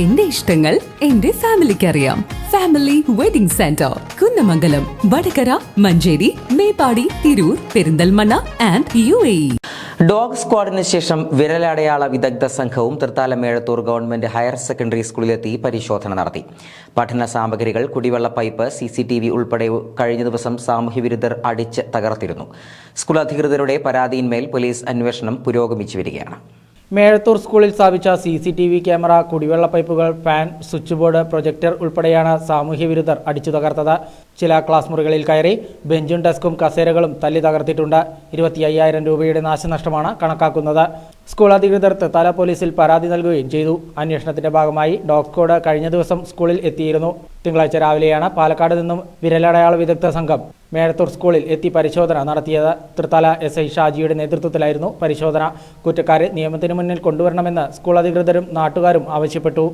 എന്റെ ഇഷ്ടങ്ങൾ എന്റെ ഫാമിലിക്ക് അറിയാം family wedding centre Kunnamangalam Vadakara Manjeri Meppadi Tirur Perinthalmanna and U A dog സ്ക്വാഡിന് ശേഷം വിരലടയാള വിദഗ്ധ സംഘവും Thrithala Mezhathur government higher secondary സ്കൂളിലെത്തി പരിശോധന നടത്തി. പഠന സാമഗ്രികൾ കുടിവെള്ള pipe C C T V ഉൾപ്പെടെ കഴിഞ്ഞ ദിവസം സാമൂഹ്യവിരുദ്ധർ അടിച്ച് തകർത്തിരുന്നു. സ്കൂൾ അധികൃതരുടെ പരാതിയിന്മേൽ പോലീസ് അന്വേഷണം പുരോഗമിച്ചു വരികയാണ്. മേഴത്തൂർ സ്കൂളിൽ സ്ഥാപിച്ച C C T V camera കുടിവെള്ള പൈപ്പുകൾ ഫാൻ സ്വിച്ച് ബോർഡ് പ്രൊജക്ടർ ഉൾപ്പെടെയാണ് സാമൂഹ്യ വിരുദ്ധർ അടിച്ചു തകർത്തത്. ചില ക്ലാസ് മുറികളിൽ കയറി ബെഞ്ചും ഡെസ്കും കസേരകളും തല്ലി തകർത്തിട്ടുണ്ട്. ഇരുപത്തി അയ്യായിരം രൂപയുടെ നാശനഷ്ടമാണ് കണക്കാക്കുന്നത്. സ്കൂൾ അധികൃതർ തല പോലീസിൽ പരാതി നൽകുകയും ചെയ്തു. അന്വേഷണത്തിന്റെ ഭാഗമായി ഡോഗ് സ്ക്വാഡ് കഴിഞ്ഞ ദിവസം സ്കൂളിൽ എത്തിയിരുന്നു. തിങ്കളാഴ്ച രാവിലെയാണ് പാലക്കാട് നിന്നും വിരലടയാള വിദഗ്ധ സംഘം മേഴത്തൂർ സ്കൂളിൽ എത്തി പരിശോധന നടത്തിയത്. തൃത്തല എസ് ഐ ഷാജിയുടെ നേതൃത്വത്തിലായിരുന്നു പരിശോധന. കുറ്റക്കാരെ നിയമത്തിന് മുന്നിൽ കൊണ്ടുവരണമെന്ന് സ്കൂൾ അധികൃതരും നാട്ടുകാരും ആവശ്യപ്പെട്ടു.